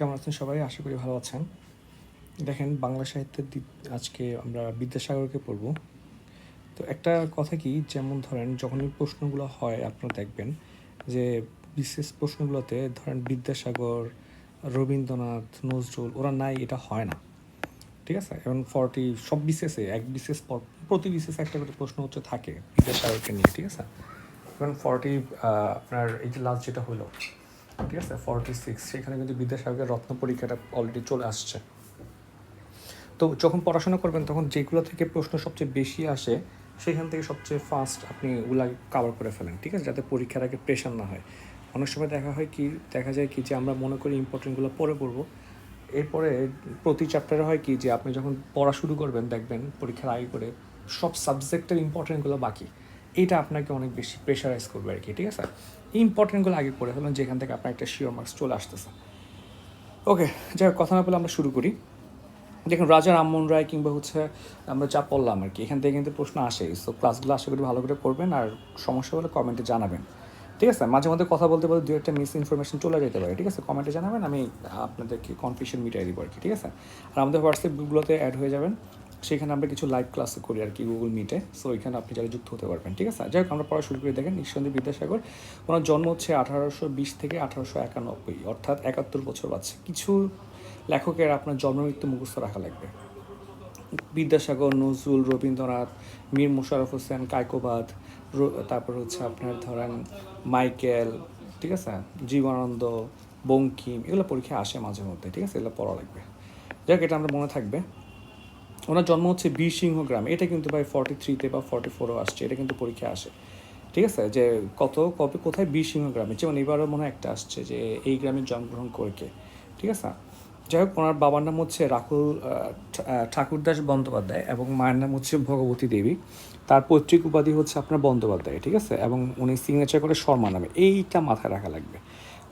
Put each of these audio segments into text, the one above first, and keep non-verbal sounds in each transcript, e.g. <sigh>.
কেমন আছেন সবাই? আশা করি ভালো আছেন। দেখেন, বাংলা সাহিত্যের আজকে আমরা বিদ্যাসাগরকে পড়ব। তো একটা কথা কি, যেমন ধরেন, যখনই প্রশ্নগুলো হয়, আপনারা দেখবেন যে বিশেষ প্রশ্নগুলোতে ধরেন বিদ্যাসাগর, রবীন্দ্রনাথ, নজরুল, ওরা নাই, এটা হয় না। ঠিক আছে? এবং ফর্টি সব বিশেষে, এক বিশেষ প্রতি বিশেষ একটা করে প্রশ্ন হচ্ছে থাকে বিদ্যাসাগরকে নিয়ে, ঠিক আছে? এবং ফর্টি আপনার এই যে লাস্ট যেটা হলো ঠিক আছে ফর্টি সিক্স সেখানে কিন্তু বিদ্যাসাগরের রত্ন পরীক্ষাটা অলরেডি চলে আসছে। তো যখন পড়াশোনা করবেন, তখন যেগুলো থেকে প্রশ্ন সবচেয়ে বেশি আসে, সেখান থেকে সবচেয়ে ফাস্ট আপনি ওগুলা কাভার করে ফেলেন, ঠিক আছে? যাতে পরীক্ষার আগে প্রেশার না হয়। অনেক সময় দেখা হয় কি, দেখা যায় কি যে আমরা মনে করি ইম্পর্টেন্টগুলো পরে পড়ব। এরপরে প্রতি চ্যাপ্টারে হয় কি যে আপনি যখন পড়া শুরু করবেন, দেখবেন পরীক্ষার আগে করে সব সাবজেক্টের ইম্পর্টেন্টগুলো বাকি। এটা আপনাকে অনেক বেশি প্রেশারাইজ করবে আর কি, ঠিক আছে? ইম্পর্টেন্টগুলো আগে পড়ে ফেলেন, যেখান থেকে আপনার একটা শিওর মার্কস চলে আসতেছে। ওকে যাই হোক, কথা না বলে আমরা শুরু করি। দেখুন, রাজা রামমোহন রায় কিংবা হচ্ছে আমরা যা পড়লাম আর কি, এখান থেকে কিন্তু প্রশ্ন আসেই সো ক্লাসগুলো আশা করি ভালো করে করবেন আর সমস্যা হলে কমেন্টে জানাবেন। ঠিক আছে? মাঝে মধ্যে কথা বলতে বলতে দু একটা মিস ইনফরমেশন চলে যেতে পারে, ঠিক আছে? কমেন্টে জানাবেন, আমি আপনাদেরকে কনফিউশন মিটাই দিব আর কি, ঠিক আছে? আর আমাদের হোয়াটসঅ্যাপ গ্রুপগুলোতে অ্যাড হয়ে যাবেন। সেখানে আমরা কিছু লাইভ ক্লাস করি আর কি গুগল মিটে সো এখানে আপনি যারা যুক্ত হতে পারবেন, ঠিক আছে? যাই হোক, আমরা পড়া শুরু করে। দেখেন, ঈশ্বরচন্দ্র বিদ্যাসাগর, ওনার জন্ম হচ্ছে আঠারোশো বিশ থেকে আঠারোশো একানব্বই, অর্থাৎ একাত্তর বছর বাচ্চা কিছু লেখকের আপনার জন্ম, মৃত্যু মুখস্থ রাখা লাগবে। বিদ্যাসাগর, নজরুল, রবীন্দ্রনাথ, মীর মোশাররফ হোসেন, কায়কোবাদ তারপর হচ্ছে আপনার ধরেন মাইকেল, ঠিক আছে? জীবনানন্দ, বঙ্কিম, এগুলো পরীক্ষা আসে মাঝে মধ্যে, ঠিক আছে? এগুলো পড়া লাগবে। যাক এটা আমরা মনে থাকবে। ওনার জন্ম হচ্ছে বীরসিংহ গ্রামে। এটা কিন্তু ভাই ফর্টি থ্রিতে বা ফর্টি ফোরও আসছে এটা কিন্তু পরীক্ষা আসে। ঠিক আছে? যে কত কবে কোথায় বীরসিংহ গ্রামে? যেমন এবারও মনে হয় একটা আসছে যে এই গ্রামে জন্মগ্রহণ করে কে ঠিক আছে? যাই হোক ওনার বাবার নাম হচ্ছে আহ, ঠাকুরদাস বন্দ্যোপাধ্যায় এবং মায়ের নাম হচ্ছে ভগবতী দেবী। তার পৈতৃক উপাধি হচ্ছে আপনার বন্দ্যোপাধ্যায় ঠিক আছে? এবং উনি সিগনেচার করে শর্মা নামে। এইটা মাথায় রাখা লাগবে।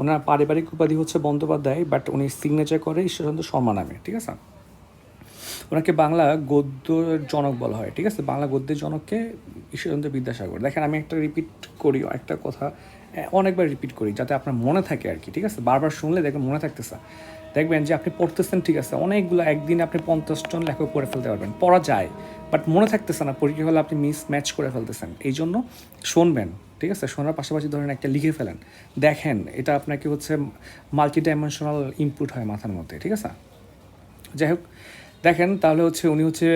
ওনার পারিবারিক উপাধি হচ্ছে বন্দ্যোপাধ্যায় বাট উনি সিগনেচার করে ঈশ্বরচন্দ্র শর্মা নামে ঠিক আছে? ওনাকে বাংলা গদ্যের জনক বলা হয়, ঠিক আছে? বাংলা গদ্যের জনককে ঈশ্বরচন্দ্র বিদ্যাসাগর। দেখেন, আমি একটা রিপিট করি একটা কথা অনেকবার রিপিট করি, যাতে আপনার মনে থাকে আর কি, ঠিক আছে? বারবার শুনলে দেখবেন মনে থাকতেছে। দেখবেন যে আপনি পড়তেছেন, ঠিক আছে? অনেকগুলো, একদিন আপনি পঞ্চাশ জন লেখক পড়ে ফেলতে পারবেন, পড়া যায় বাট মনে থাকতেছে না, পরীক্ষা হলে আপনি মিস ম্যাচ করে ফেলতেছেন। এই জন্য শুনবেন, ঠিক আছে? শোনার পাশাপাশি ধরেন একটা লিখে ফেলেন। দেখেন, এটা আপনাকে হচ্ছে মাল্টি ডাইমেনশনাল ইনপুট হয় মাথার মধ্যে, ঠিক আছে? যাই হোক দেখেন, তাহলে হচ্ছে উনি হচ্ছে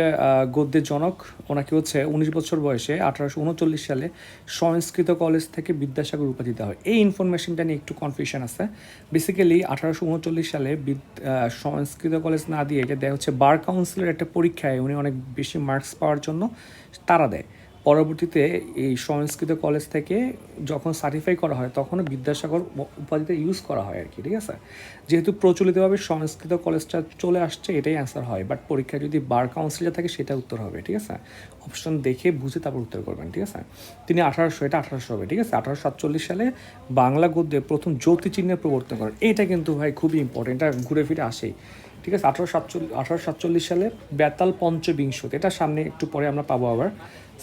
গদ্যের জনক। ওনাকে হচ্ছে উনিশ বছর বয়সে আঠারোশো উনচল্লিশ সালে সংস্কৃত কলেজ থেকে বিদ্যাসাগর উপাধি দেওয়া হয়। এই ইনফরমেশনটা নিয়ে একটু কনফিউশন আছে। বেসিক্যালি আঠারোশো উনচল্লিশ সালে সংস্কৃত কলেজ না দিয়ে এটা দেয় হচ্ছে বার কাউন্সিলের একটা পরীক্ষায় উনি অনেক বেশি মার্কস পাওয়ার জন্য তারা দেয়। পরবর্তীতে এই সংস্কৃত কলেজ থেকে যখন সার্টিফাই করা হয়, তখনও বিদ্যাসাগর উ- উপাধিটা ইউজ করা হয় আর কি ঠিক আছে? যেহেতু প্রচলিতভাবে সংস্কৃত কলেজটা চলে আসছে, এটাই অ্যান্সার হয়। বাট পরীক্ষায় যদি বার কাউন্সিলে থাকে সেটা উত্তর হবে, ঠিক আছে? অপশন দেখে বুঝে তারপর উত্তর করবেন, ঠিক আছে? তিনি আঠারোশো, এটা আঠারোশো হবে, ঠিক আছে? আঠারোশো সাতচল্লিশ সালে বাংলা গদ্যে প্রথম জ্যোতিচিহ্নের প্রবর্তন করেন। এটা কিন্তু ভাই খুবই ইম্পর্টেন্ট এটা ঘুরে ফিরে আসেই, ঠিক আছে? আঠারোশো সাতচল্লিশ আঠারোশো সাতচল্লিশ সালে বেতাল পঞ্চবিংশতি এটা সামনে একটু পরে আমরা পাবো আবার।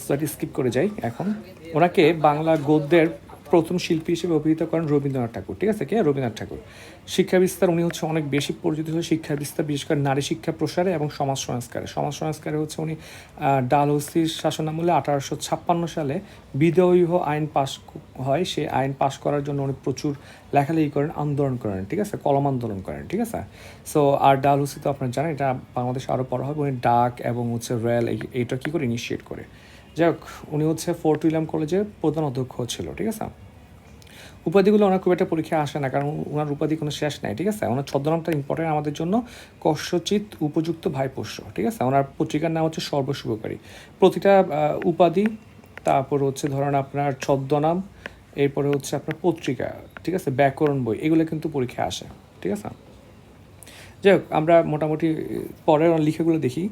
সো স্কিপ করে যাই এখন। ওনাকে বাংলা গদ্যের প্রথম শিল্পী হিসেবে অভিহিত করেন রবীন্দ্রনাথ ঠাকুর। ঠিক আছে কে? রবীন্দ্রনাথ ঠাকুর। শিক্ষা বিস্তার উনি হচ্ছে অনেক বেশি পরিচিত হয়েছে শিক্ষা বিস্তার বিশেষ করে নারী শিক্ষা প্রসারে এবং সমাজ সংস্কারে। সমাজ সংস্কারে হচ্ছে উনি আহ, ডালহৌসির শাসনামলে আঠারোশো ছাপ্পান্ন সালে বিদেয়ীহ আইন পাশ হয়। সেই আইন পাশ করার জন্য উনি প্রচুর লেখালেখি করেন আন্দোলন করেন। ঠিক আছে? কলম আন্দোলন করেন। ঠিক আছে? সো আর ডালহৌসি তো আপনারা জানেন এটা বাংলাদেশে আরও পড়া হবে। উনি ডাক এবং হচ্ছে রেল এইটা কী করে ইনিশিয়েট করে? যাই হোক উনি হচ্ছে ফোর্ট উইলিয়াম কলেজের প্রধান অধ্যক্ষ ছিল, ঠিক আছে? উপাধিগুলো ওনার খুব একটা পরীক্ষায় আসে না, কারণ ওনার উপাধি কোনো শেষ নাই, ঠিক আছে? ওনার ছদ্মনামটা ইম্পর্টেন্ট আমাদের জন্য কশ্যচিত উপযুক্ত ভাইপোষ্য, ঠিক আছে? ওনার পত্রিকার নাম হচ্ছে সর্বশুভকারী। প্রতিটা উপাধি, তারপর হচ্ছে ধরেন আপনার ছদ্মনাম, এরপরে হচ্ছে আপনার পত্রিকা, ঠিক আছে? ব্যাকরণ বই, এগুলো কিন্তু পরীক্ষায় আসে, ঠিক আছে? যাই হোক আমরা মোটামুটি পরের লিখাগুলো দেখি।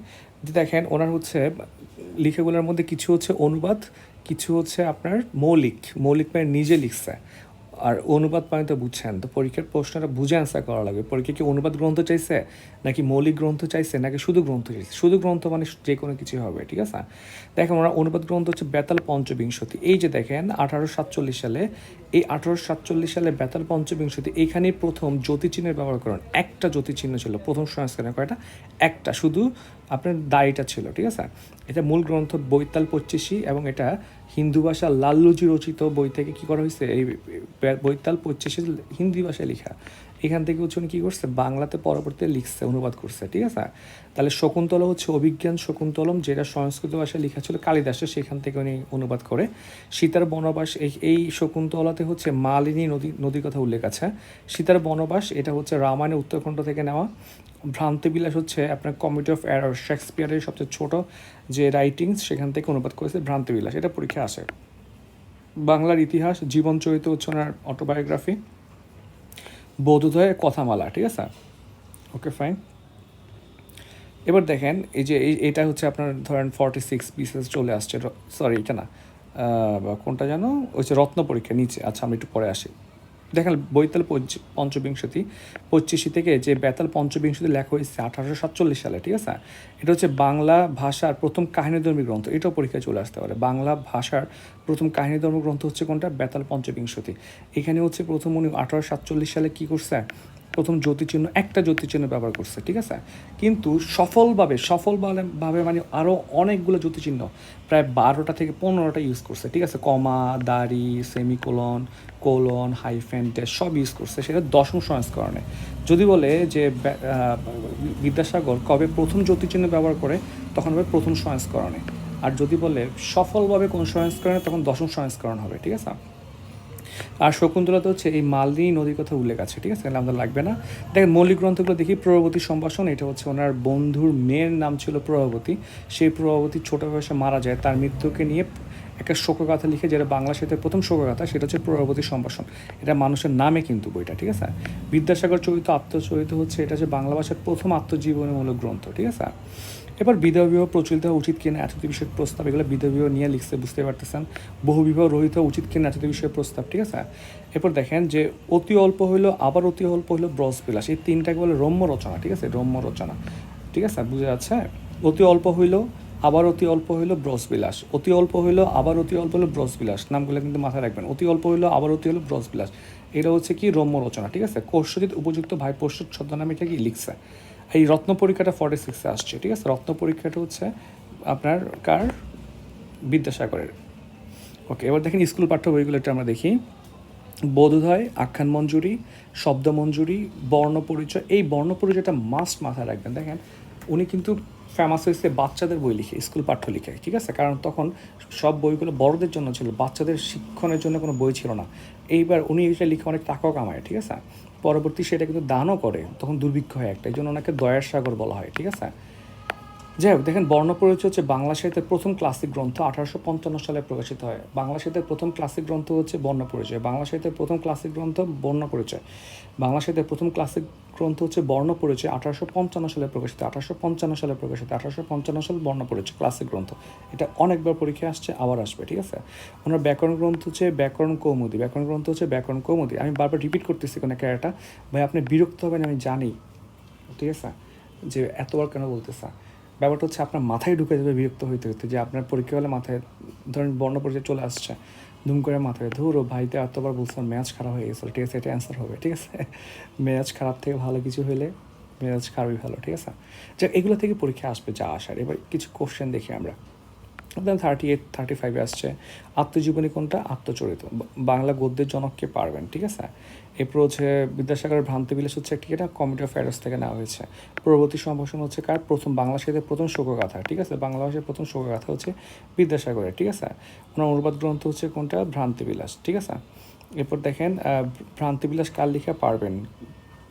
যে দেখেন, ওনার হচ্ছে লিখাগুলোর মধ্যে কিছু হচ্ছে অনুবাদ, কিছু হচ্ছে আপনার মৌলিক মৌলিক মানে নিজে লিখছে। আর অনুবাদ মানে তো বুঝছেন, তো পরীক্ষার প্রশ্নটা বুঝে অ্যান্সার করা লাগবে। পরীক্ষা কি অনুবাদ গ্রন্থ চাইছে, নাকি মৌলিক গ্রন্থ চাইছে, নাকি শুধু গ্রন্থ চাইছে? শুধু গ্রন্থ মানে যে কোনো কিছু হবে, ঠিক আছে? দেখেন ওরা অনুবাদ গ্রন্থ হচ্ছে বেতাল পঞ্চবিংশতি। এই যে দেখেন, আঠারোশো সাতচল্লিশ সালে, এই আঠারোশো সাতচল্লিশ সালে বেতাল পঞ্চবিংশতি এইখানেই প্রথম জ্যোতিচিহ্নের ব্যবহার করেন। একটা জ্যোতিচিহ্ন ছিল, প্রথম সংস্করণে কয়টা? একটা, শুধু আপনার দাড়িটা ছিল, ঠিক আছে? এটা মূল গ্রন্থ বৈতাল পঁচিশি এবং এটা হিন্দু ভাষা লাল্লুজি রচিত বই থেকে কি করা হয়েছে? এই বৈতাল পঁচিশি হিন্দি ভাষায় লেখা। এখান থেকে হচ্ছে উনি কী করছে? বাংলাতে পরবর্তীতে লিখছে, অনুবাদ করছে, ঠিক আছে? তাহলে শকুন্তলা হচ্ছে অভিজ্ঞান শকুন্তলম, যেটা সংস্কৃত ভাষায় লেখা ছিল কালিদাসের সেখান থেকে উনি অনুবাদ করে। সীতার বনবাস, এই এই শকুন্তলাতে হচ্ছে মালিনী নদী, নদীর কথা উল্লেখ আছে। সীতার বনবাস, এটা হচ্ছে রামায়ণের উত্তরখণ্ড থেকে নেওয়া। ভ্রান্তিবিলাস হচ্ছে আপনার কমিটি অফ এরর শেক্সপিয়ারের সবচেয়ে ছোট যে রাইটিংস সেখান থেকে অনুবাদ করেছে ভ্রান্তিবিলাস, এটা পরীক্ষা আসে। বাংলার ইতিহাস, জীবন চরিত্র হচ্ছে ওনার অটোবায়োগ্রাফি বোধোদয় কথামালা, ঠিক আছে? ওকে ফাইন এবার দেখেন, এই যে এটা হচ্ছে আপনার ধরেন ফর্টি সিক্স পিসেস চলে আসছে সরি এটা না কোনটা যেন? ওই যে রত্ন পরীক্ষা, নিচে। আচ্ছা আমি একটু পরে আসি। দেখেন, বৈতাল পঞ্চবিংশতি, পঁচিশি থেকে যে বেতাল পঞ্চবিংশতি লেখা হয়েছে আঠারোশো সাতচল্লিশ সালে, ঠিক আছে? এটা হচ্ছে বাংলা ভাষার প্রথম কাহিনীধর্মী গ্রন্থ, এটাও পরীক্ষায় চলে আসতে পারে। বাংলা ভাষার প্রথম কাহিনীধর্ম গ্রন্থ হচ্ছে কোনটা? বেতাল পঞ্চবিংশতি। এখানে হচ্ছে প্রথম উনি আঠারোশো সাতচল্লিশ সালে কী করছে? প্রথম জ্যোতিচিহ্ন, একটা জ্যোতিচিহ্ন ব্যবহার করছে, ঠিক আছে? কিন্তু সফলভাবে সফলভাবে, ভাবে মানে আরও অনেকগুলো জ্যোতিচিহ্ন প্রায় বারোটা থেকে পনেরোটা ইউজ করছে, ঠিক আছে? কমা, দাড়ি সেমিকোলন কোলন হাইফেন সব ইউজ করছে, সেটা দশম সংস্করণে। যদি বলে যে বিদ্যাসাগর কবে প্রথম জ্যোতিচিহ্ন ব্যবহার করে, তখন হবে প্রথম সংস্করণে। আর যদি বলে সফলভাবে কোন সংস্করণে, তখন দশম সংস্করণ হবে, ঠিক আছে? আর শকুন্তলাতে হচ্ছে এই মালদিনী নদীর কথা উল্লেখ আছে, ঠিক আছে? আমাদের লাগবে না। দেখেন, মৌলিক গ্রন্থগুলো দেখি প্রভাবতী সম্ভাষণ, এটা হচ্ছে ওনার বন্ধুর মেয়ের নাম ছিল প্রভাবতী সেই প্রভাবতী ছোট বয়সে মারা যায়, তার মৃত্যুকে নিয়ে একটা শোকগাথা লিখে যেটা বাংলা সাহিত্যের প্রথম শোকগাথা, সেটা হচ্ছে প্রভাবতী সম্ভাষণ। এটা মানুষের নামে কিন্তু বইটা, ঠিক আছে? বিদ্যাসাগর চরিত, আত্মচরিত হচ্ছে, এটা হচ্ছে বাংলা ভাষার প্রথম আত্মজীবনীমূলক গ্রন্থ, ঠিক আছে? এবার বিধবা বিবাহ প্রচলিত উচিত কিনা এত বিষয়ের প্রস্তাব, এগুলো বিধবা বিবাহ নিয়ে লিখতে বুঝতে পারতেছেন। বহু বিবাহ রহিত উচিত কিনা এত বিষয়ের প্রস্তাব, ঠিক আছে? এরপর দেখেন যে অতি অল্প হইল, আবার অতি অল্প হইল ব্রজ বিলাস। এই তিনটাকে বলে রম্য রচনা, ঠিক আছে? রম্য রচনা, ঠিক আছে? বুঝে যাচ্ছে? অতি অল্প হইল আবার অতি অল্প হইল ব্রস বিলাস। অতি অল্প হইল, আবার অতি অল্প হলো ব্রস বিলাস। নামগুলো কিন্তু মাথায় রাখবেন। অতি অল্প হইল, আবার অতি হলো ব্রস বিলাস। এটা হচ্ছে কি রম্য রচনা, ঠিক আছে? কোর্সজিৎ উপযুক্ত ভাই পোষ্য ছদ্মনামে এটা কি লিখছে? এই রত্ন পরীক্ষাটা ফর্টি সিক্সে আসছে, ঠিক আছে? রত্ন পরীক্ষাটা হচ্ছে আপনার কার? বিদ্যাসাগরের। ওকে, এবার দেখেন স্কুল পাঠ্য বইগুলো আমরা দেখি। বোধোদয়, আখ্যান মঞ্জুরি, শব্দ মঞ্জুরি, বর্ণ পরিচয়। এই বর্ণ পরিচয়টা মাস্ট মাথায় রাখবেন। দেখেন, উনি কিন্তু ফেমাস হয়েছে বাচ্চাদের বই লিখে স্কুল পাঠ্য লিখে, ঠিক আছে? কারণ তখন সব বইগুলো বড়দের জন্য ছিল, বাচ্চাদের শিক্ষণের জন্য কোনো বই ছিল না। এইবার উনি এটা লিখে অনেক টাকাও কামায়, ঠিক আছে? পরবর্তী সেটা কিন্তু দানও করে, তখন দুর্ভিক্ষ হয় একটা, এই জন্য ওনাকে দয়ার সাগর বলা হয়, ঠিক আছে? যাই হোক, দেখেন বর্ণপরিচয় হচ্ছে বাংলা সাহিত্যের প্রথম ক্লাসিক গ্রন্থ, আঠারোশো পঞ্চান্ন সালে প্রকাশিত হয়। বাংলা সাহিত্যের প্রথম ক্লাসিক গ্রন্থ হচ্ছে বর্ণপরিচয় বাংলা সাহিত্যের প্রথম ক্লাসিক গ্রন্থ বর্ণপরিচয় বাংলা সাহিত্যের প্রথম ক্লাসিক গ্রন্থ হচ্ছে বর্ণপরিচয় আঠারোশো পঞ্চান্ন সালে প্রকাশিত। আঠারোশো পঞ্চান্ন সালে প্রকাশিত, আঠারোশো পঞ্চান্ন সাল বর্ণপরিচয় ক্লাসিক গ্রন্থ। এটা অনেকবার পরীক্ষায় আসছে, আবার আসবে, ঠিক আছে? ওনার ব্যাকরণ গ্রন্থ হচ্ছে ব্যাকরণ কৌমুদি। ব্যাকরণ গ্রন্থ হচ্ছে ব্যাকরণ কৌমুদি। আমি বারবার রিপিট করতেছি কোনো ক্যারেটা ভাই, আপনি বিরক্ত হবেন, আমি জানি, ঠিক আছে? যে, এতবার কেন বলতেছে? ব্যাপারটা হচ্ছে আপনার মাথায় ঢুকে যাবে বিরক্ত হইতে হইতে যে আপনার পরীক্ষা হলে মাথায়, ধরেন বর্ণ পরিচয় চলে আসছে, ধুম করে মাথায়, ধরো ভাইতে এতবার বলছিলাম ম্যাচ খারাপ হয়ে গেছে ঠিক আছে এটা অ্যান্সার হবে ঠিক আছে? <laughs> ম্যাচ খারাপ থেকে ভালো কিছু হলে ম্যাচ খারাপই ভালো, ঠিক আছে? যাক, এগুলো থেকে পরীক্ষা আসবে যা আসার। এবার কিছু কোশ্চেন দেখি আমরা। দেন থার্টি এইট থার্টি ফাইভে আসছে। আত্মজীবনী কোনটা? আত্মচরিত। বাংলা গদ্যের জনককে পারবেন, ঠিক আছে? এরপর হচ্ছে বিদ্যাসাগরের ভ্রান্তি বিলাস হচ্ছে একটি এটা কমিটি অফ অ্যাডার্স থেকে নেওয়া হয়েছে। পরবর্তী সম্ভাষণ হচ্ছে কার? প্রথম বাংলা সাহিত্যের প্রথম শোকগাথা, ঠিক আছে? বাংলা ভাষার প্রথম শোকগাথা হচ্ছে বিদ্যাসাগরের, ঠিক আছে? ওনার অনুবাদ গ্রন্থ হচ্ছে কোনটা? ভ্রান্তি বিলাস ঠিক আছে? এরপর দেখেন ভ্রান্তি বিলাস কার লিখে পারবেন?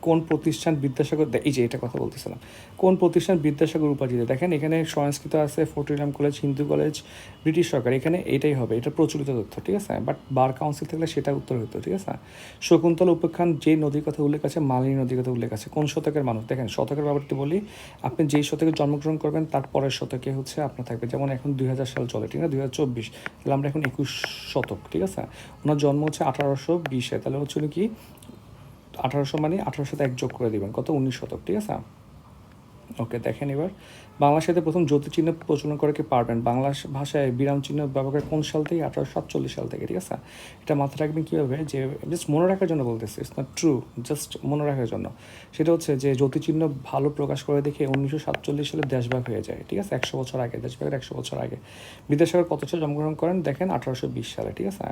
কোন প্রতিষ্ঠান বিদ্যাসাগর এই যে এটা কথা বলতেছিলাম, কোন প্রতিষ্ঠান বিদ্যাসাগর উপাধিতে দেখেন, এখানে সংস্কৃত আছে Fort William college, Hindu college, British সরকার, এখানে এটাই হবে, এটা প্রচলিত তথ্য, ঠিক আছে? বাট বার কাউন্সিল থাকলে সেটা উত্তর হতো ঠিক আছে? শকুন্তলা উপেক্ষান যে নদীর কথা উল্লেখ আছে, মালিনী নদীর কথা উল্লেখ আছে, কোন শতকের মানুষ? দেখেন, শতকের ব্যাপারটি বলি, আপনি যেই শতকে জন্মগ্রহণ করবেন, তার পরের শতকে হচ্ছে আপনার থাকবে, যেমন এখন দুই হাজার সাল চলে, ঠিক আছে দুই হাজার চব্বিশ, তাহলে আমরা এখন একুশ শতক, ঠিক আছে? ওনার জন্ম হচ্ছে আঠারোশো বিশে, তাহলে হচ্ছিল কি? আঠারোশো মানে আঠারোশো সাথে এক যোগ করে দিবেন। কত? উনিশ শতক, ঠিক আছে? ওকে, দেখেন এবার। বাংলা সাহিত্যে প্রথম জ্যোতিচিহ্ন প্রচলন করে কি পারবেন? বাংলা ভাষায় বিরাম চিহ্ন ব্যবহার করে কোন সাল থেকে আঠারোশো সাতচল্লিশ সাল থেকে, ঠিক আছে? এটা মাথায় রাখবেন কীভাবে? যে জাস্ট মনে রাখার জন্য বলতেছি ইটস নট ট্রু জাস্ট মনে রাখার জন্য। সেটা হচ্ছে যে জ্যোতিচিহ্ন ভালো প্রকাশ করে দেখে উনিশশো সাতচল্লিশ সালে দেশভাগ হয়ে যায়, ঠিক আছে? একশো বছর আগে, দেশভাগের একশো বছর আগে। বিদ্যাসাগর কত সালে জন্মগ্রহণ করেন, দেখেন, আঠারোশো বিশ সালে, ঠিক আছে?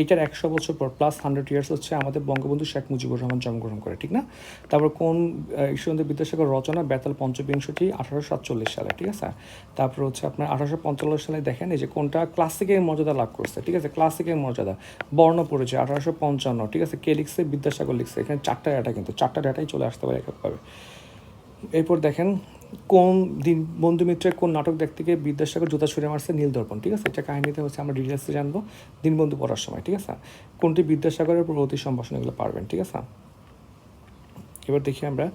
এইটার একশো বছর পর প্লাস হান্ড্রেড ইয়ার্স হচ্ছে আমাদের বঙ্গবন্ধু শেখ মুজিবুর রহমান জন্মগ্রহণ করে, ঠিক না? তারপর কোন ঈশ্বরচন্দ্র বিদ্যাসাগর রচনা বেতাল পঞ্চবিংশটি আঠারোশো সাতচল্লিশ সালে, ঠিক আছে? তারপর হচ্ছে আপনার আঠারোশো পঞ্চান্ন সালে দেখেন, এই যে কোনটা ক্লাসিকের মর্যাদা লাভ করছে, ঠিক আছে? ক্লাসিকের মর্যাদা। বর্ণ পরিচয়, আঠারোশো পঞ্চান্ন, ঠিক আছে? কে লিখছে? বিদ্যাসাগর লিখছে। এখানে চারটা ডাটা কিন্তু, চারটা ডাটাই চলে আসতে পারে এককভাবে এরপর দেখেন, কোন দিন, বন্ধু মিত্রের কোন নাটক দেখতে গিয়ে বিদ্যাসাগর জুতা ছুঁড়ে মারছে নীল দর্পণ ঠিক আছে? এটা কাহিনীতে হচ্ছে আমরা ডিটেলসে জানব, দিনবন্ধু পড়ার সময়, ঠিক আছে? কোনটি বিদ্যাসাগরের প্রগতি সম্ভাষণ এগুলো পারবেন, ঠিক আছে? এবার দেখি আমরা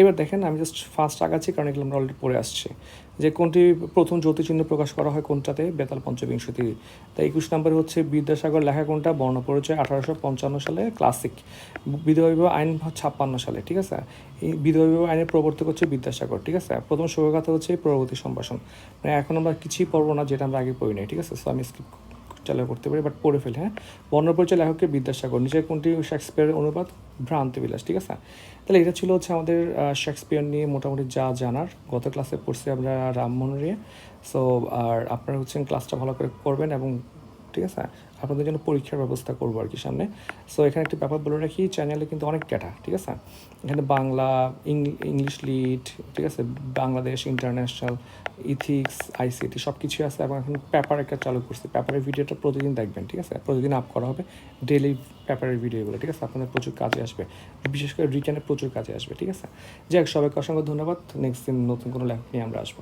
এবার দেখেন, আমি জাস্ট ফার্স্ট আগাচ্ছি কারণ এগুলো আমরা অলরেডি পড়ে আসছি। যে কোনটি প্রথম জ্যোতিচিহ্ন প্রকাশ করা হয় কোনটাতে? বেতাল পঞ্চবিংশতি। তাই একুশ নম্বর হচ্ছে বিদ্যাসাগর লেখা কোনটা? বর্ণ পরিচয় আঠারোশো পঞ্চান্ন সালে ক্লাসিক বিধবা বিবাহ আইন ছাপ্পান্ন সালে, ঠিক আছে? এই বিধবা বিবাহ আইনের প্রবর্তক হচ্ছে বিদ্যাসাগর, ঠিক আছে? প্রথম শুভগাথা হচ্ছে প্রগতি সম্ভাষণ। মানে এখন আমরা কিছুই পড়ব না, যেটা আমরা আগে পড়ি নাই, ঠিক আছে? সো আমি স্কিপ চালু করতে পারি বাট পড়ে ফেলে হ্যাঁ। বর্ণপরিচয় লেখককে বিদ্যাসাগর নিজের কোনটি শেক্সপিয়ারের অনুবাদ? ভ্রান্তি বিলাস, ঠিক আছে? তাহলে এটা ছিল হচ্ছে আমাদের শেক্সপিয়ার নিয়ে মোটামুটি যা জানার। গত ক্লাসে পড়ছি আমরা রামমোহন নিয়ে সো আর আপনারা হচ্ছেন ক্লাসটা ভালো করে করবেন এবং ঠিক আছে? আপনাদের জন্য পরীক্ষার ব্যবস্থা করব আর কি সামনে। সো এখানে একটি ব্যাপার বলে রাখি চ্যানেলে কিন্তু অনেক ক্যাটা ঠিক আছে? এখানে বাংলা ইংলিশ লিড ঠিক আছে? বাংলাদেশ ইন্টারন্যাশনাল ইথিক্স আইসিটি সব কিছুই আছে এবং এখন পেপার একটা চালু করছি। পেপারের ভিডিওটা প্রতিদিন দেখবেন, ঠিক আছে? প্রতিদিন আপ করা হবে। ডেলি পেপারের ভিডিওগুলো ঠিক আছে? আপনাদের প্রচুর কাজে আসবে। বিশেষ করে রিটার্নে প্রচুর কাজে আসবে, ঠিক আছে? যাই হোক সবাইকে অসংখ্য ধন্যবাদ। নেক্সট দিন নতুন কোনো লেখক নিয়ে আমরা আসব।